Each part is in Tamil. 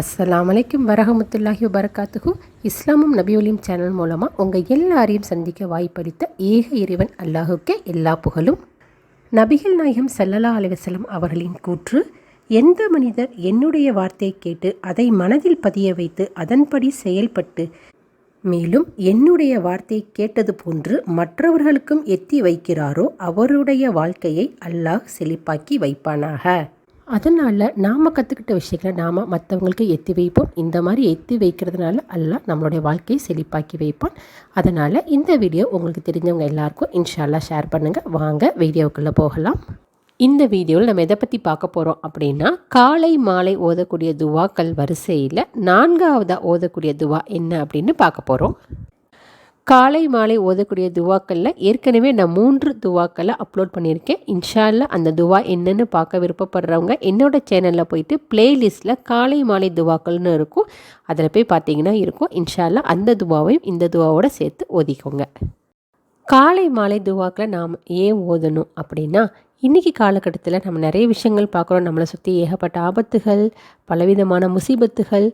அஸ்லாம் வலைக்கும் வரகமத்துல்லாஹி வபரகாத்துஹு. இஸ்லாமும் நபியுலீம் சேனல் மூலமாக உங்கள் எல்லாரையும் சந்திக்க வாய்ப்பளித்த ஏக இறைவன் அல்லாஹுக்கே எல்லா புகழும். நபிகள் நாயகம் சல்லல்லா அலிவசலம் அவர்களின் கூற்று எந்த மனிதர் என்னுடைய வார்த்தையை கேட்டு அதை மனதில் பதிய வைத்து அதன்படி செயல்பட்டு மேலும் என்னுடைய வார்த்தையை கேட்டது போன்று மற்றவர்களுக்கும் எத்தி வைக்கிறாரோ அவருடைய வாழ்க்கையை அல்லாஹ் செழிப்பாக்கி வைப்பானாக. அதனால் நாம் கற்றுக்கிட்ட விஷயங்களை நாம் மற்றவங்களுக்கு எத்தி வைப்போம். இந்த மாதிரி எத்தி வைக்கிறதுனால எல்லாம் நம்மளுடைய வாழ்க்கையை செழிப்பாக்கி வைப்பான். அதனால் இந்த வீடியோ உங்களுக்கு தெரிஞ்சவங்க எல்லாருக்கும் இன்ஷால்லா ஷேர் பண்ணுங்கள் வாங்க வீடியோக்குள்ளே போகலாம். இந்த வீடியோவில் நம்ம எதை பற்றி பார்க்க போகிறோம் அப்படின்னா காலை மாலை ஓதக்கூடிய துவாக்கள் வரிசையில் நான்காவதாக ஓதக்கூடிய துவா என்ன அப்படின்னு பார்க்க போகிறோம் காலை மாலை ஓதக்கூடிய துவாக்களில் ஏற்கனவே நான் மூன்று துவாக்களை அப்லோட் பண்ணியிருக்கேன். இன்ஷால்ல அந்த துவா என்னென்னு பார்க்க விருப்பப்படுறவங்க என்னோட சேனலில் போயிட்டு பிளேலிஸ்ட்டில் காலை மாலை துவாக்கள்னு இருக்கும். அதில் போய் பார்த்தீங்கன்னா இருக்கும். இன்ஷால்ல அந்த துவாவையும் இந்த துவாவோட சேர்த்து ஓதிக்கோங்க. காலை மாலை துவாக்களை நாம் ஏன் ஓதணும் அப்படின்னா இன்றைக்கி காலகட்டத்தில் நம்ம நிறைய விஷயங்கள் பார்க்குறோம். நம்மளை சுற்றி ஏகப்பட்ட ஆபத்துகள் பலவிதமான முசீபத்துகள்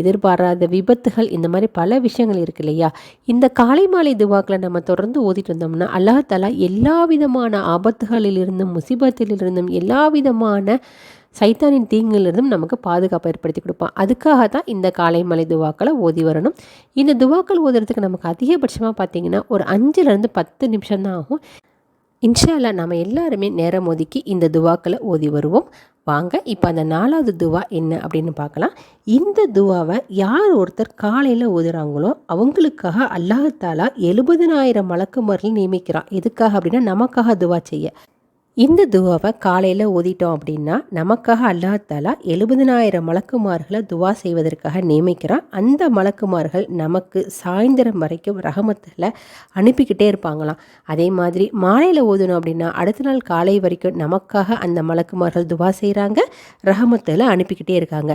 எதிர்பாராத விபத்துகள் இந்த மாதிரி பல விஷயங்கள் இருக்கு இல்லையா? இந்த காலை மாலை துவாக்களை நம்ம தொடர்ந்து ஓதிட்டு இருந்தோம்னா அல்லாஹாலா எல்லா விதமான ஆபத்துகளிலிருந்தும் முசீபத்திலிருந்தும் எல்லா விதமான சைத்தானின் தீங்கிலிருந்தும் நமக்கு பாதுகாப்பு ஏற்படுத்தி கொடுப்பான். அதுக்காக தான் இந்த காலை மலை துவாக்களை ஓதி வரணும். இந்த துவாக்கள் ஓதுறதுக்கு நமக்கு அதிகபட்சமாக பார்த்தீங்கன்னா ஒரு அஞ்சுலேருந்து பத்து நிமிஷம் தான் ஆகும். இன்ஷால்லா நம்ம எல்லாருமே நேரம் ஒதுக்கி இந்த துவாக்களை ஓதி வருவோம். வாங்க இப்போ அந்த நாலாவது துவா என்ன அப்படின்னு பார்க்கலாம். இந்த துவாவை யார் ஒருத்தர் காலையில் ஓதுறாங்களோ அவங்களுக்காக அல்லாஹாலா எழுபதனாயிரம் மலக்குமார்கள் நியமிக்கிறான். எதுக்காக அப்படின்னா நமக்காக துவா செய்ய. இந்த துவாவை காலையில் ஓதிட்டோம் அப்படின்னா நமக்காக அல்லாஹாலா எழுபதினாயிரம் மலக்குமார்களை துவா செய்வதற்காக நியமிக்கிறான். அந்த மலக்குமார்கள் நமக்கு சாயந்தரம் வரைக்கும் ரகமத்தில் அனுப்பிக்கிட்டே இருப்பாங்களாம். அதே மாதிரி மாலையில் ஓதணும் அப்படின்னா அடுத்த நாள் காலை வரைக்கும் நமக்காக அந்த மலக்குமார்கள் துவா செய்கிறாங்க ரகமத்தில் அனுப்பிக்கிட்டே இருக்காங்க.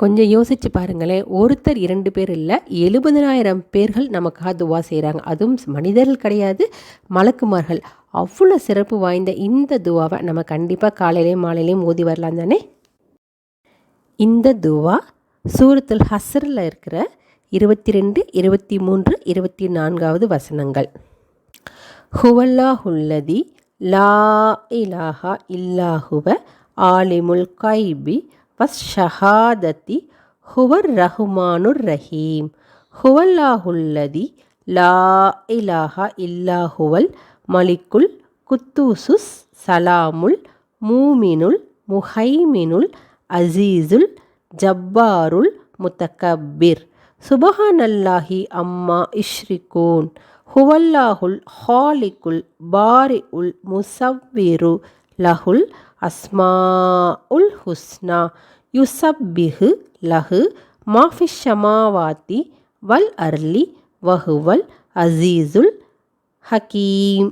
கொஞ்சம் யோசித்து பாருங்களேன். ஒருத்தர் இரண்டு பேர் இல்லை எழுபதனாயிரம் பேர்கள் நமக்காக துவா செய்கிறாங்க அதுவும் மனிதர்கள் கிடையாது மலக்குமார்கள். அவ்வளோ சிறப்பு வாய்ந்த இந்த துவாவை நம்ம கண்டிப்பாக காலையிலையும் மாலையிலையும் ஓதி வரலாம் தானே? இந்த துவா சூரத்தில் ஹசரில் இருக்கிற இருபத்தி ரெண்டு இருபத்தி மூன்று இருபத்தி நான்காவது வசனங்கள். ஹுவல்லாஹுல்லதி லா இலாஹா இல்லாஹுவ ஆலிமுல் கைபி வஸ் ஷஹாதத்தி ஹுவர் ரஹுமானுர் ரஹீம் ஹுவல்லாஹுல்லதி லா இலாஹா இல்லாஹுவல் மலிக்குல் குத்தூசுஸ் சலாமுல் மூமினுல் முஹைமினுல் அசீசுல் ஜப்பாருல் முத்தக்கபிர் சுபஹானல்லாஹி அம்மா இஷ்ரிகூன். ஹுவல்லாஹுல் ஹாலிக்குல் பாரி உல் முசவ்விரு லஹுல் அஸ்மா உல் ஹுஸ்னா யுசப்பிஹு லஹு மாஃபிஷ் ஷமாவாத்தி வல் அர்லி வஹுவல் அசீசுல் ஹக்கீம்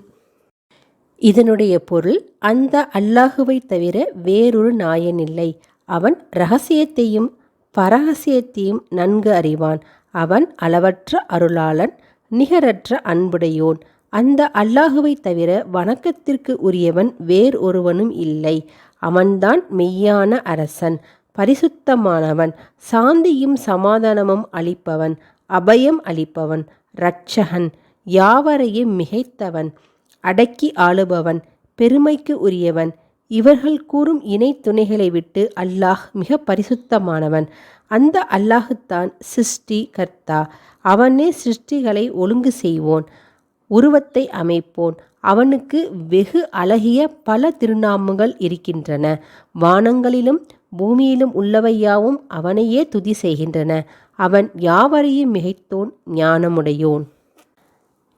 இதனுடைய பொருள் அந்த அல்லாஹுவை தவிர வேறொரு நாயன் இல்லை. அவன் ரகசியத்தையும் பரகசியத்தையும் நன்கு அறிவான். அவன் அளவற்ற அருளாளன் நிகரற்ற அன்புடையோன். அந்த அல்லாஹுவை தவிர வணக்கத்திற்கு உரியவன் வேறு ஒருவனும் இல்லை. அவன்தான் மெய்யான அரசன் பரிசுத்தமானவன் சாந்தியும் சமாதானமும் அளிப்பவன் அபயம் அளிப்பவன் இரட்சகன் யாவரையும் மிகைத்தவன் அடக்கி ஆளுபவன் பெருமைக்கு உரியவன். இவர்கள் கூறும் இணை துணைகளை விட்டு அல்லாஹ் மிக பரிசுத்தமானவன். அந்த அல்லாஹுத்தான் சிருஷ்டி கர்த்தா அவனே சிருஷ்டிகளை ஒழுங்கு செய்வோன். உருவத்தை அமைப்போன். அவனுக்கு வெகு அழகிய பல திருநாமங்கள் இருக்கின்றன. வானங்களிலும் பூமியிலும் உள்ளவையாவும் அவனையே துதி செய்கின்றன. அவன் யாவரையும் மிகைத்தோன் ஞானமுடையோன்.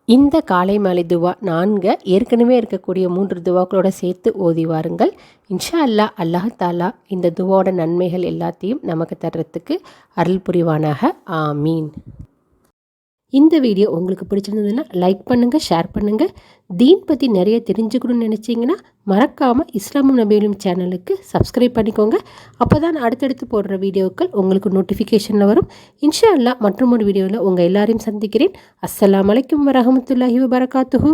இந்த காலை மாலை துவா நான்கு ஏற்கனவே இருக்கக்கூடிய மூன்று துவாக்களோட சேர்த்து ஓதி வாருங்கள். இன்ஷா அல்லா அல்லாஹ் தாலா இந்த துவாவோட நன்மைகள் எல்லாத்தையும் நமக்கு தர்றதுக்கு அருள் புரிவானாக. ஆமீன். இந்த வீடியோ உங்களுக்கு பிடிச்சிருந்ததுன்னா லைக் பண்ணுங்கள் ஷேர் பண்ணுங்கள் தீன் பற்றி நிறைய தெரிஞ்சுக்கணும்னு நினச்சிங்கன்னா மறக்காமல் இஸ்லாமும் நபீலும் சேனலுக்கு சப்ஸ்கிரைப் பண்ணிக்கோங்க. அப்போ தான் அடுத்தடுத்து போடுற வீடியோக்கள் உங்களுக்கு நோட்டிஃபிகேஷனில் வரும். இன்ஷா அல்லா மற்றும் ஒரு வீடியோவில் உங்கள் எல்லாரையும் சந்திக்கிறேன். அஸ்லாம் வலைக்கம் வரமத்துல்லாஹி வபரகாத்துஹூ.